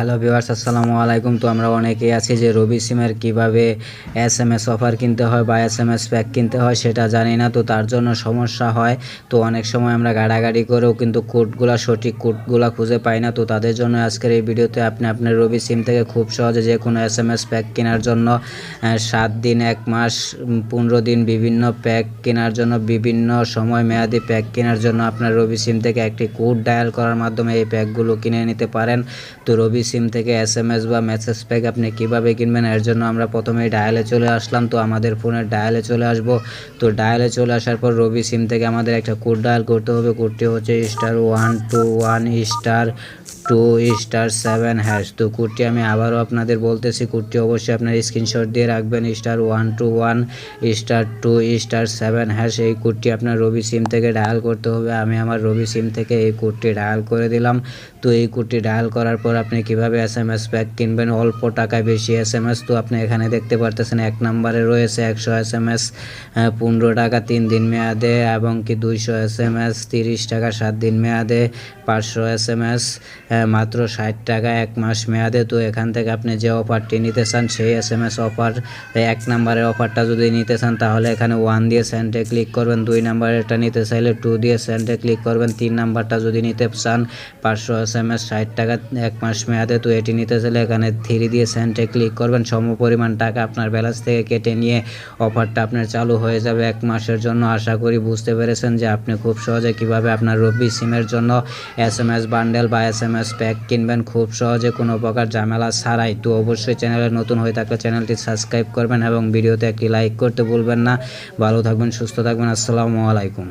Hello viewers আসসালামু আলাইকুম। তো আমরা অনেকেই আছি যে রবি সিমের কীভাবে এস এম এস অফার কিনতে হয় বা এস এম এস প্যাক কিনতে হয় সেটা জানি না, তো তার জন্য সমস্যা হয়। তো অনেক সময় আমরা গাড়াগাড়ি করেও কিন্তু কোডগুলো, সঠিক কোডগুলো খুঁজে পাই না। তো তাদের জন্য আজকের এই ভিডিওতে আপনি আপনার রবি সিম থেকে খুব সহজে যে কোনো এস এম এস প্যাক কেনার জন্য সাত দিন, এক মাস পনেরো দিন বিভিন্ন প্যাক কেনার জন্য, বিভিন্ন সময় মেয়াদি প্যাক কেনার জন্য আপনার রবি সিম থেকে একটি কোড ডায়াল করার মাধ্যমে এই প্যাকগুলো কিনে নিতে পারেন। তো রবি সিম থেকে এস এম এস বা মেসেজ প্যাক আপনি কীভাবে কিনবেন, এর জন্য আমরা প্রথমেই ডায়ালে চলে আসলাম। তো আমাদের ফোনের ডায়ালে চলে আসব। তো ডায়ালে চলে আসার পর রবি সিম থেকে আমাদের একটা কোড ডায়াল করতে হবে। কোডটি হচ্ছে star one two one star two star seven hash. তো কোডটি আমি আবারও আপনাদের বলতেছি কোডটি অবশ্যই আপনার স্ক্রিনশট দিয়ে রাখবেন star one two one star two star seven hash. এই কোডটি আপনার রবি সিম থেকে ডায়াল করতে হবে। আমি আমার রবি সিম থেকে এই কোডটি ডায়াল করে দিলাম। তো এই কোডটি ডায়াল করার পর আপনি কীভাবে এস এম এস প্যাক কিনবেন? অল্প টাকায় বেশি এস এম এস তো আপনি এখানে দেখতে পারতেছেন এক নম্বরে রয়েছে একশো এস এম এস পনেরো টাকা তিন দিন মেয়াদে এবং কি দুইশো এস এম এস তিরিশ টাকা সাত দিন মেয়াদে, পাঁচশো এস এম এস মাত্র ষাট টাকা এক মাস মেয়াদে। তো এখান থেকে আপনি যে অফারটি নিতে চান, সেই এস এম এস অফার এক নম্বরের অফারটা যদি নিতে চান, তাহলে এখানে ওয়ান দিয়ে সেন্টে ক্লিক করবেন। দুই নাম্বারেরটা নিতে চাইলে টু দিয়ে সেন্টে ক্লিক করবেন। তিন নাম্বারটা যদি নিতে চান, পাঁচশো এস এম এস ষাট টাকা এক মাস মেয়াদে। তো এটি নিতে চাইলে এখানে থ্রি দিয়ে সেন্টে ক্লিক করবেন। সম পরিমাণ টাকা আপনার ব্যালেন্স থেকে কেটে নিয়ে অফারটা আপনার চালু হয়ে যাবে এক মাসের জন্য। আশা করি বুঝতে পেরেছেন যে আপনি খুব সহজে কীভাবে আপনার রবি সিমের জন্য এস এম এস বান্ডেল বা এস এম এস প্যাক কিনবেন, খুব সহজে কোনো প্রকার ঝামেলা ছাড়াই। তো অবশ্যই চ্যানেলে নতুন হয়ে থাকলে চ্যানেলটি সাবস্ক্রাইব করবেন এবং ভিডিওতে একটি লাইক করতে ভুলবেন না। ভালো থাকবেন, সুস্থ থাকবেন, আসসালামু আলাইকুম।